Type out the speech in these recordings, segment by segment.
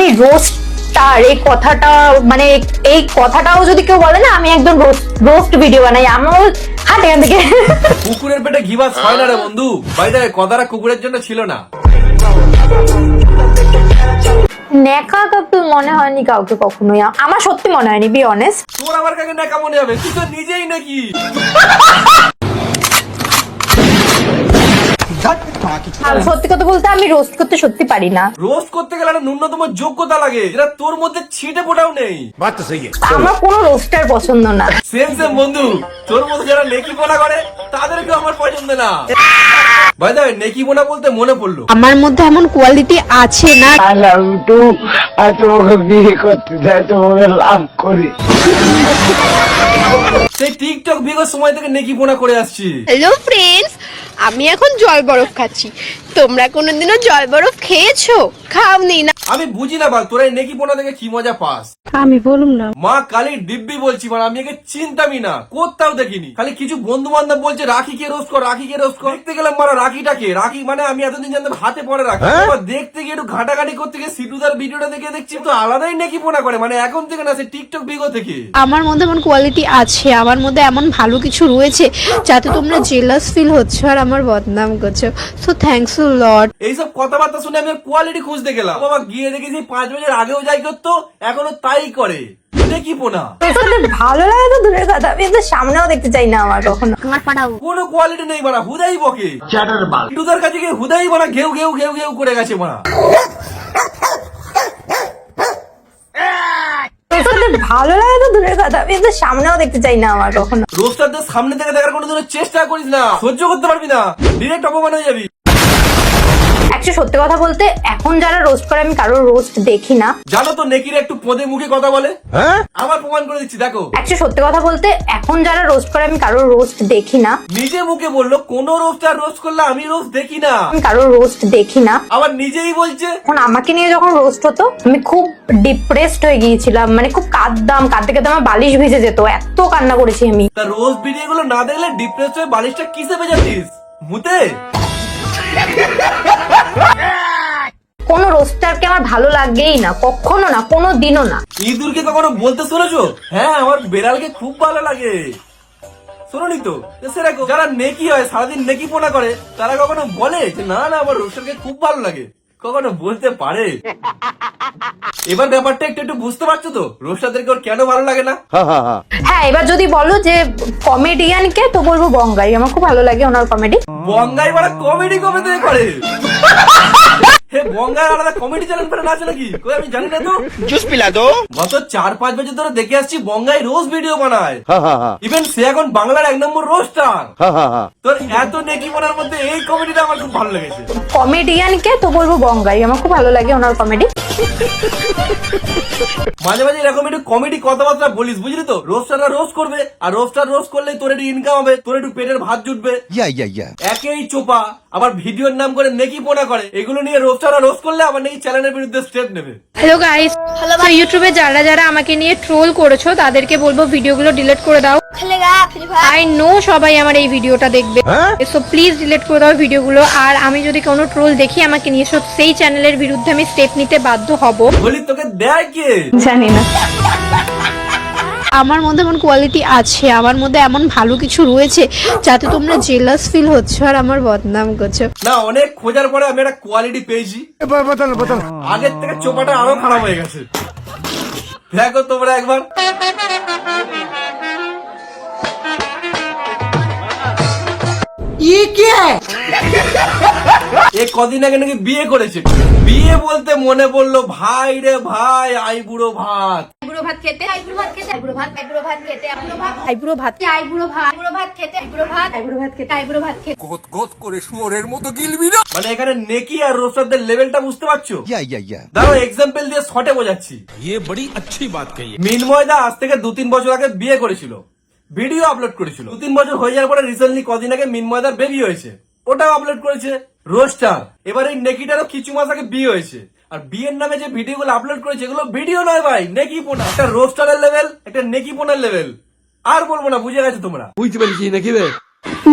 আমি রোস্টার এই কথাটা মানে এই কথাটাও যদি কেউ বলে না আমি একদম রোস্ট ভিডিও বানাই। আমার হাট এখান থেকে। কুকুরের পেটে ঘি ভাত হয় না রে বন্ধু। বাইরে কথাটা কুকুরের জন্য ছিল না। নেকা কাপল মনে হয়নি কাউকে কখনোই। আমার সত্যি মনে হয়নি বি অনেস্ট তোর আমার কাছে না কেমন হবে তুই তো নিজেই নাকি সত্যি কথা বলতে আমি রোস্ট করতে সত্যি পারি না। রোস্ট করতে গেলে একটা ন্যূনতম যোগ্যতা লাগে যেটা তোর মধ্যে ছিটে ফোটাও নেই। আমার কোনো রোস্টার পছন্দ না। সেম সেম বন্ধু। তোর মধ্যে যারা নেকি পোনা করে তাদেরকে আমার পছন্দ না। ভাই দেখ নেকি পোনা বলতে মনে পড়ল। আমার মধ্যে এমন কোয়ালিটি আছে না। উঠু আর তোমাকে বিয়ে করতে চাই তোমাকে লাভ করি। সেই টিকটক ভিগো সময় থেকে নেকি পোনা করে আসছি। হ্যালো ফ্রেন্ডস আমি এখন জল বরফ খাচ্ছি তোমরা কোনোদিনও জল বরফ খেয়েছো? খাওনি না। আমি বুঝি না বাল তোরা নেকি পোনা থেকে কি মজা পাস? আমি বলুম না। মা কালীর দিব্যি বলছি মানে আমি একে চিনতামই না কোথাও দেখিনি। খালি কিছু বন্ধু বান্ধব বলছে রাখি কে রোস্ট কর রাখি কে রোস্ট কর। দেখতে গেলাম মারা রাখিটাকে রাখি মানে আমি এতদিন জানতাম হাতে পরে রাখি। এবার দেখতে গিয়ে একটু ঘাটাঘাটি করতে গিয়ে সিটুদার ভিডিওটা দেখে দেখছি তো আলাদাই নাকি পোনা করে মানে এখন থেকে না সে টিকটক ভিগো থেকে আমার মধ্যে এমন কোয়ালিটি আছে আমার মধ্যে এমন ভালো কিছু রয়েছে যাতে তোমরা জেলাস ফিল হচ্ছে আর আমার বদনাম করছ। So thanks you lord. এইসব কথাবার্তা শুনে আমি কোয়ালিটি খুঁজতে গেলাম। বাবা গিয়ে দেখেছি পাঁচ বছর আগেও যাই করতো এখনও তাই করে। দেখি পোনা? ভালো লাগে তো দূরের কথা আমি তো সামনেও দেখতে চাই না আমার কখনো। কোনো কোয়ালিটি নেই মারা হুদাই বকে। চ্যাটার বাল টুদার কাছে গিয়ে হুদাই ঘেউ ঘেউ ঘেউ ঘেউ করে গেছে ভালো লাগে তো দূরের কথা আমি তো সামনেও দেখতে চাই না আমার কখনো। রোস্টারদের সামনে থেকে দেখার কোনো চেষ্টা করিস না সহ্য করতে পারবি না। ডিরেক্ট অপমান হয়ে যাবি। অ্যাকচুয়ালি সত্যি কথা বলতে এখন যারা রোস্ট করে আমি কারোর রোস্ট দেখি না। জানো তো নেকির একটু পদে মুখে কথা বলে? আবার প্রমাণ করে দিচ্ছি দেখো। অ্যাকচুয়ালি সত্যি কথা বলতে এখন যারা রোস্ট করে আমি কারোর রোস্ট দেখি না। নিজে মুখে বলল কোন রোস্টার রোস্ট করলে আমি রোস্ট দেখি না। আমি কারোর রোস্ট দেখি না। আবার নিজেই বলছে? এখন আমাকে নিয়ে যখন রোস্ট হতো আমি খুব ডিপ্রেসড হয়ে গিয়েছিলাম মানে খুব কাঁদতাম কাঁদতে কাঁদতে আমার বালিশ ভিজে যেত এত কান্না করেছি আমি। তা রোজ ভিডিও গুলো না দেখলে ডিপ্রেস হয়ে বালিশটা কিসে বেজাতিস মুতে? কোনো রোস্টারকে আমার ভালো লাগেই না কখনো না কোনো দিনও না। ইঁদুরকে কখনো বলতে শুনেছো? হ্যাঁ আমার বেড়ালকে খুব ভালো লাগে। শোনি তো? তো সেরকম যারা নেকি হয় সারাদিন নেকি পোনা করে তারা কখনো বলে যে না না আমার রোস্টারকে খুব ভালো লাগে। কখনো বলতে পারে। এবার ব্যাপারটা একটু একটু বুঝতে পারছ তো? রোস্টারদেরকে ওর কেন ভালো লাগে না? হ্যাঁ এবার যদি বলো যে কমেডিয়ানকে তো বলব বঙ্গাই। আমার খুব ভালো লাগে ওনার কমেডি বঙ্গাই বড় কমেডি কবে থেকে করে। হে বঙ্গাই আলাদা কমেডি চ্যানেল করে নাচে নাকি? কই আমি জানি না তো। জুস পিলা দো গত চার পাঁচ বছর ধরে দেখে আসছি বঙ্গাই রোজ ভিডিও বানায়। ইভেন সে এখন বাংলার এক নম্বর রোস্টার তোর এত নেকি মনের মধ্যে এই কমেডিটা আমার খুব ভালো লেগেছে। কমেডিয়ানকে তো বলব বঙ্গাই। আমার খুব ভালো লাগে ওনার কমেডি মাঝে মাঝে এরকম একটু কমেডি কথাবার্তা বলিস বুঝলি তো? রোস্টাররা রোস্ট করবে আর রোস্টার রোস্ট করলে তোর একটু ইনকাম হবে তোর একটু পেটের ভাত জুটবে. একেই চোপা আবার ভিডিওর নাম করে নেকি পোনা করে এগুলো নিয়ে রোস্টাররা রোস্ট করলে আবার নাকি চ্যানেলের বিরুদ্ধে স্টেপ নেবে। হ্যালো গাইস তো ইউটিউবে যারা যারা আমাকে নিয়ে ট্রোল করেছ তাদেরকে বলব ভিডিওগুলো ডিলিট করে দাও। আই নো সবাই আমার এই ভিডিওটা দেখবে। সো প্লিজ ডিলিট করে দাও ভিডিওগুলো আর আমি যদি কোনো ট্রোল দেখি আমাকে নিয়ে এসো সেই চ্যানেলের বিরুদ্ধে আমি স্টেপ নিতে বাধ্য হব। বলি তোকে দেয় কে? জানি না। আমার মধ্যে এমন কোয়ালিটি আছে আমার মধ্যে এমন ভালো কিছু রয়েছে যাতে তোমরা জেলাস ফিল হচ্ছে আর আমার বদনাম করছ। না অনেক খোঁজার পরে আমি একটা কোয়ালিটি পেয়েছি। এবার আগের থেকে চোপাটা আরও খারাপ হয়ে গেছে। দেখো তোমরা একবার। এ কদিন আগে নাকি বিয়ে করেছে। বিয়ে বলতে মনে পড়ল ভাই রে ভাই আই বুড়ো ভাত। আইবুড়ো ভাত খেতে আইবুড়ো ভাত খেতে আইবুড়ো ভাত আইবুড়ো ভাত খেতে আইবুড়ো ভাত আইব্রো ভাত আইবুড়ো ভাত আইবুড়ো ভাত খেতে আইবুড়ো ভাত আইবুড়ো ভাত খেতে আইবুড়ো ভাত খেতে মানে এখানে নেকি আর রোস্টারদের লেভেলটা বুঝতে পারছো Yeah, yeah, yeah. দাঁড়াও এক্সাম্পল দিয়ে শর্টে বোঝাচ্ছি ये बड़ी अच्छी बात कही है মিনময় দা আজ থেকে দু তিন বছর আগে বিয়ে করেছিল ভিডিও আপলোড করেছিল দু তিন বছর হয়ে যাওয়ার পরে রিসেন্টলি কদিন আগে মিনময় দার বেবি হয়েছে ওটাও আপলোড করেছে রোস্টার এবার এই নেকিটারও কিছু মাস আগে বিয়ে হয়েছে আর বিয়ের নামে যে ভিডিওগুলো আপলোড করেছে এগুলো ভিডিও নয় ভাই নেকি পোনা। একটা রোস্টারের লেভেল একটা নেকি পোনার লেভেল আর বলব না বুঝে গেছো তোমরা। বুঝতে পেরেছি নাকি বে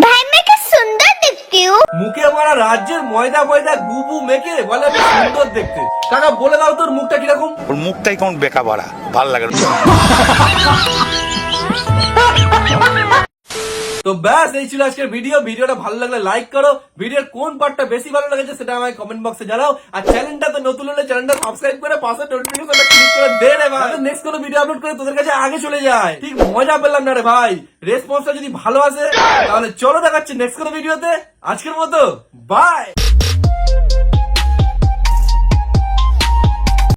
ভাই মেকে সুন্দর দেখতে মুখে মারা রাজ্যের ময়দা ময়দা গুবু মেখে বলে আমি সুন্দর দেখতে। কাকা বলে দাও তোর মুখটা কীরকম? ওর মুখটাই কেমন বেকা বাড়া ভালো লাগে না। তো ব্যাস, এই ছিল আজকের ভিডিও ভিডিওটা ভালো লাগলে লাইক করো। ভিডিওর কোন পার্টটা বেশি ভালো লেগেছে সেটা আমাকে কমেন্ট বক্সে জানাও। আর চ্যানেলটা তো নতুন হলে চ্যানেলটা সাবস্ক্রাইব করে পাশে নোটিফিকেশনটা ক্লিক করে দে রে ভাই নেক্সট কোনো ভিডিও আপলোড করে তোদের কাছে আগে চলে যায়। ঠিক, মজা পেলাম না রে ভাই। রেসপন্সটা যদি ভালো আসে, তাহলে চলো দেখাচ্ছি নেক্সট কোনো ভিডিওতে আজকের মতো বাই